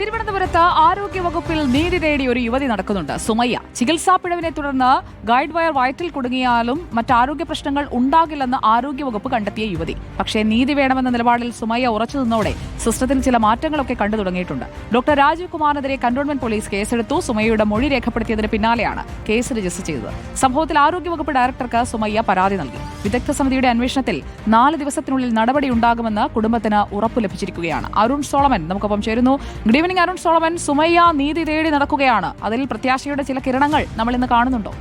തിരുവനന്തപുരം തിരുവനന്തപുരത്ത് ആരോഗ്യവകുപ്പിൽ നീതി തേടി ഒരു യുവതി നടക്കുന്നുണ്ട്. സുമയ്യ ചികിത്സാ പിഴവിനെ തുടർന്ന് ഗൈഡ് വയർ വയറ്റിൽ കുടുങ്ങിയാലും മറ്റാരോഗ്യ പ്രശ്നങ്ങൾ ഉണ്ടാകില്ലെന്ന് ആരോഗ്യവകുപ്പ് കണ്ടെത്തിയ യുവതി. പക്ഷേ നീതി വേണമെന്ന നിലപാടിൽ സുമയ്യ ഉറച്ചു നിന്നോടെ സിസ്റ്റത്തിൽ ചില മാറ്റങ്ങളൊക്കെ കണ്ടു തുടങ്ങിയിട്ടുണ്ട്. ഡോക്ടർ രാജീവ് കുമാറിനെതിരെ കന്റോൺമെന്റ് പോലീസ് കേസെടുത്തു. സുമയ്യയുടെ മൊഴി രേഖപ്പെടുത്തിയതിന് പിന്നാലെയാണ് കേസ് രജിസ്റ്റർ ചെയ്തത്. സംഭവത്തിൽ ആരോഗ്യവകുപ്പ് ഡയറക്ടർക്ക് സുമയ്യ പരാതി നൽകി. വിദഗ്ധ സമിതിയുടെ അന്വേഷണത്തിൽ നാല് ദിവസത്തിനുള്ളിൽ നടപടി ഉണ്ടാകുമെന്ന് കുടുംബത്തിന് ഉറപ്പ് ലഭിച്ചിരിക്കുകയാണ്. അരുൺ സോളമൻ നമുക്കൊപ്പം ചേരുന്നു. Good evening Arun Solomon Sumayya നീതി തേടി നടക്കുകയാണ്. അതിൽ പ്രത്യാശയുടെ ചില കിരണങ്ങൾ നമ്മൾ ഇന്ന് കാണുന്നുണ്ടോ?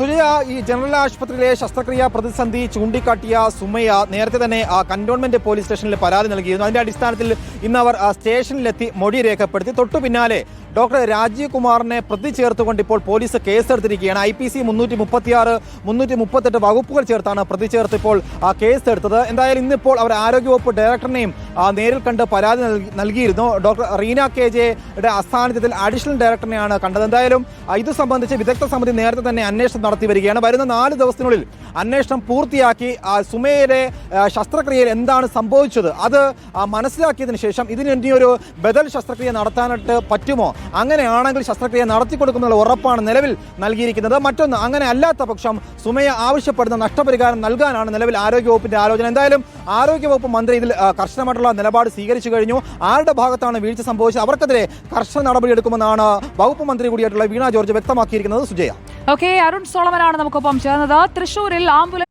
സുജയ ഈ ജനറൽ ആശുപത്രിയിലെ ശസ്ത്രക്രിയ പ്രതിസന്ധി ചൂണ്ടിക്കാട്ടിയ സുമയ്യ നേരത്തെ തന്നെ കന്റോൺമെന്റ് പോലീസ് സ്റ്റേഷനിൽ പരാതി നൽകിയിരുന്നു. അതിന്റെ അടിസ്ഥാനത്തിൽ ഇന്ന് അവർ സ്റ്റേഷനിലെത്തി മൊഴി രേഖപ്പെടുത്തി. തൊട്ടു പിന്നാലെ ഡോക്ടർ രാജീവ് കുമാറിനെ പ്രതി ചേർത്തുകൊണ്ട് ഇപ്പോൾ പോലീസ് കേസെടുത്തിരിക്കുകയാണ്. ഐ പി സി മുന്നൂറ്റി മുപ്പത്തിയാറ് മുന്നൂറ്റി മുപ്പത്തെട്ട് വകുപ്പുകൾ ചേർത്താണ് പ്രതി ചേർത്ത് ഇപ്പോൾ ആ, കേസെടുത്തത്. എന്തായാലും ഇന്നിപ്പോൾ അവർ ആരോഗ്യവകുപ്പ് ഡയറക്ടറിനെയും നേരിൽ കണ്ട് പരാതി നൽകിയിരുന്നു. ഡോക്ടർ റീന കെ ജെയുടെ അസ്ഥാനത്തിൽ അഡീഷണൽ ഡയറക്ടറിനെയാണ് കണ്ടത്. എന്തായാലും ഇത് സംബന്ധിച്ച് വിദഗ്ധ സമിതി നേരത്തെ തന്നെ അന്വേഷണം നടത്തി വരികയാണ് വരുന്ന നാല് ദിവസത്തിനുള്ളിൽ അന്വേഷണം പൂർത്തിയാക്കി ആ, ശസ്ത്രക്രിയയിൽ എന്താണ് സംഭവിച്ചത്? അത് മനസ്സിലാക്കിയതിന് ശേഷം ഇതിന് ഒരു ബദൽ ശസ്ത്രക്രിയ നടത്താനായിട്ട് പറ്റുമോ? അങ്ങനെയാണെങ്കിൽ ശസ്ത്രക്രിയ നടത്തി കൊടുക്കുമെന്നുള്ള ഉറപ്പാണ് നിലവിൽ നൽകിയിരിക്കുന്നത്. മറ്റൊന്ന് അങ്ങനെ അല്ലാത്ത പക്ഷം സുമയ ആവശ്യപ്പെടുന്ന നഷ്ടപരിഹാരം നൽകാനാണ് നിലവിൽ ആരോഗ്യവകുപ്പിന്റെ ആലോചന. എന്തായാലും ആരോഗ്യവകുപ്പ് മന്ത്രി ഇതിൽ കർശനമായിട്ടുള്ള നിലപാട് സ്വീകരിച്ചു കഴിഞ്ഞു. ആരുടെ ഭാഗത്താണ് വീഴ്ച സംഭവിച്ചത്? അവർക്കെതിരെ കർശന നടപടിയെടുക്കുമെന്നാണ് വകുപ്പ് മന്ത്രി കൂടിയായിട്ടുള്ള വീണ ജോർജ് വ്യക്തമാക്കിയിരിക്കുന്നത്. സുജയ. ഓക്കെ അരുൺ സോളമനാണ് നമുക്കൊപ്പം ചേർന്നത്. തൃശൂരിൽ ആംബുലൻസ്